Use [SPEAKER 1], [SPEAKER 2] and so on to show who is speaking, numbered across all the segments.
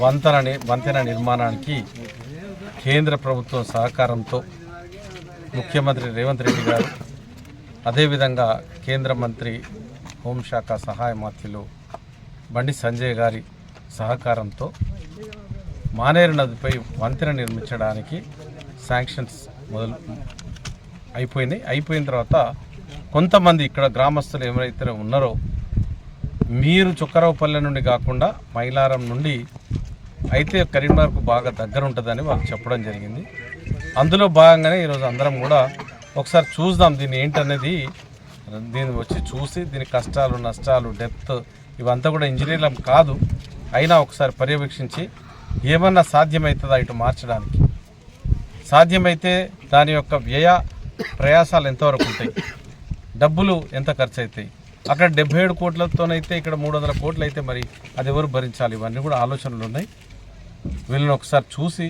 [SPEAKER 1] వంతెన వంతెన నిర్మాణానికి కేంద్ర ప్రభుత్వం సహకారంతో ముఖ్యమంత్రి రేవంత్ రెడ్డి గారు అదేవిధంగా కేంద్ర మంత్రి హోంశాఖ సహాయ మంత్రులు బండి సంజయ్ గారి సహకారంతో మానేరు నదిపై వంతెన నిర్మించడానికి శాంక్షన్స్ మొదలు అయిపోయినాయి. అయిపోయిన తర్వాత కొంతమంది ఇక్కడ గ్రామస్తులు ఎవరైతే ఉన్నారో మీరు చుక్కరావుపల్లె నుండి కాకుండా మైలారం నుండి అయితే కరీంనగర్కు బాగా దగ్గర ఉంటుందని వాళ్ళు చెప్పడం జరిగింది. అందులో భాగంగానే ఈరోజు అందరం కూడా ఒకసారి చూద్దాం దీన్ని ఏంటనేది దీన్ని వచ్చి చూసి దీని కష్టాలు నష్టాలు డెప్త్ ఇవంతా కూడా ఇంజనీర్లం కాదు. అయినా ఒకసారి పర్యవేక్షించి ఏమన్నా సాధ్యమవుతుందా ఇటు మార్చడానికి? సాధ్యమైతే దాని యొక్క వ్యయ ప్రయాసాలు ఎంతవరకు ఉంటాయి? డబ్బులు ఎంత ఖర్చు అవుతాయి అక్కడ డెబ్బై ఏడు కోట్లతోనైతే ఇక్కడ మూడు వందల కోట్లు అయితే మరి అది ఎవరు భరించాలి? ఇవన్నీ కూడా ఆలోచనలు ఉన్నాయి. వీళ్ళని ఒకసారి చూసి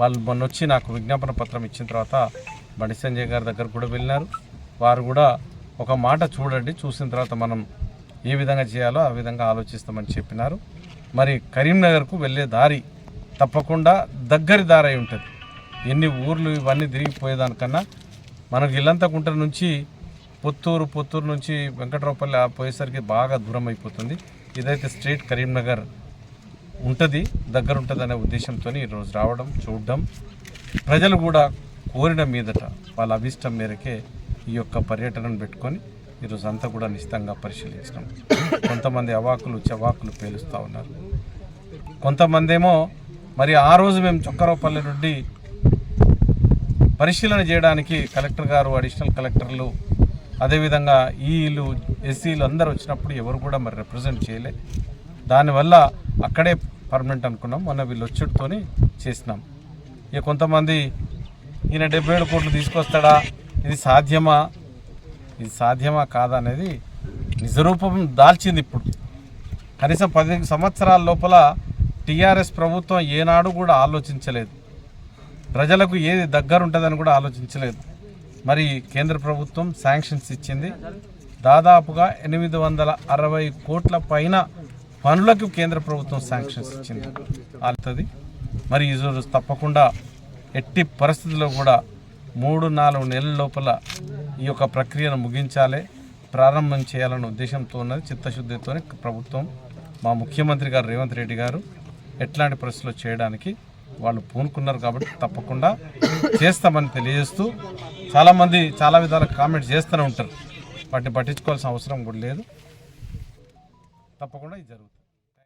[SPEAKER 1] వాళ్ళు మొన్న వచ్చి నాకు విజ్ఞాపన పత్రం ఇచ్చిన తర్వాత బండి సంజయ్ గారి దగ్గర కూడా వెళ్ళినారు. వారు కూడా ఒక మాట చూడండి చూసిన తర్వాత మనం ఏ విధంగా చేయాలో ఆ విధంగా ఆలోచిస్తామని చెప్పినారు. మరి కరీంనగర్కు వెళ్ళే దారి తప్పకుండా దగ్గరి దారి అయి ఉంటుంది. ఎన్ని ఊర్లు ఇవన్నీ తిరిగిపోయేదానికన్నా మనకి ఇల్లంతకుంట నుంచి పుత్తూరు పుత్తూరు నుంచి వెంకటరావుపల్లి ఆ పోయేసరికి బాగా దూరం అయిపోతుంది. ఇదైతే స్ట్రేట్ కరీంనగర్ ఉంటుంది దగ్గర ఉంటుంది అనే ఉద్దేశంతో ఈరోజు రావడం చూడడం. ప్రజలు కూడా కోరిన మీదట వాళ్ళ అభిష్టం మేరకే ఈ యొక్క పర్యటనను పెట్టుకొని ఈరోజు అంతా కూడా నిశ్చితంగా పరిశీలించడం. కొంతమంది అవాకులు చవాకులు పేలుస్తూ ఉన్నారు. కొంతమంది ఏమో మరి ఆ రోజు మేము చొక్కరావుపల్లి నుండి పరిశీలన చేయడానికి కలెక్టర్ గారు అడిషనల్ కలెక్టర్లు అదేవిధంగా ఈలు ఎస్సీలు అందరూ వచ్చినప్పుడు ఎవరు కూడా మరి రిప్రజెంట్ చేయలే. దానివల్ల అక్కడే పర్మనెంట్ అనుకున్నాం. మొన్న వీళ్ళు వచ్చుడుతోని చేసినాం. ఇక కొంతమంది ఈయన డెబ్బై ఏడు కోట్లు తీసుకొస్తాడా? ఇది సాధ్యమా? ఇది సాధ్యమా కాదా అనేది నిజరూపం దాల్చింది ఇప్పుడు. కనీసం పది సంవత్సరాల లోపల టీఆర్ఎస్ ప్రభుత్వం ఏనాడు కూడా ఆలోచించలేదు. ప్రజలకు ఏది దగ్గర ఉంటుందని కూడా ఆలోచించలేదు. మరి కేంద్ర ప్రభుత్వం శాంక్షన్స్ ఇచ్చింది. దాదాపుగా ఎనిమిది వందల అరవై కోట్ల పైన పనులకు కేంద్ర ప్రభుత్వం శాంక్షన్స్ ఇచ్చింది. అవుతుంది మరి ఈ రోజు తప్పకుండా ఎట్టి పరిస్థితుల్లో కూడా మూడు నాలుగు నెలల లోపల ఈ యొక్క ప్రక్రియను ముగించాలి. ప్రారంభం చేయాలన్న ఉద్దేశంతో ఉన్నది. చిత్తశుద్ధితో ప్రభుత్వం మా ముఖ్యమంత్రి గారు రేవంత్ రెడ్డి గారు ఎట్లాంటి పరిస్థితుల్లో చేయడానికి వాళ్ళు పూనుకున్నారు కాబట్టి తప్పకుండా చేస్తామని తెలియజేస్తూ చాలామంది చాలా విధాల కామెంట్ చేస్తూనే ఉంటారు. వాటిని పట్టించుకోవాల్సిన అవసరం కూడా లేదు. తప్పకుండా ఇది జరుగుతుంది.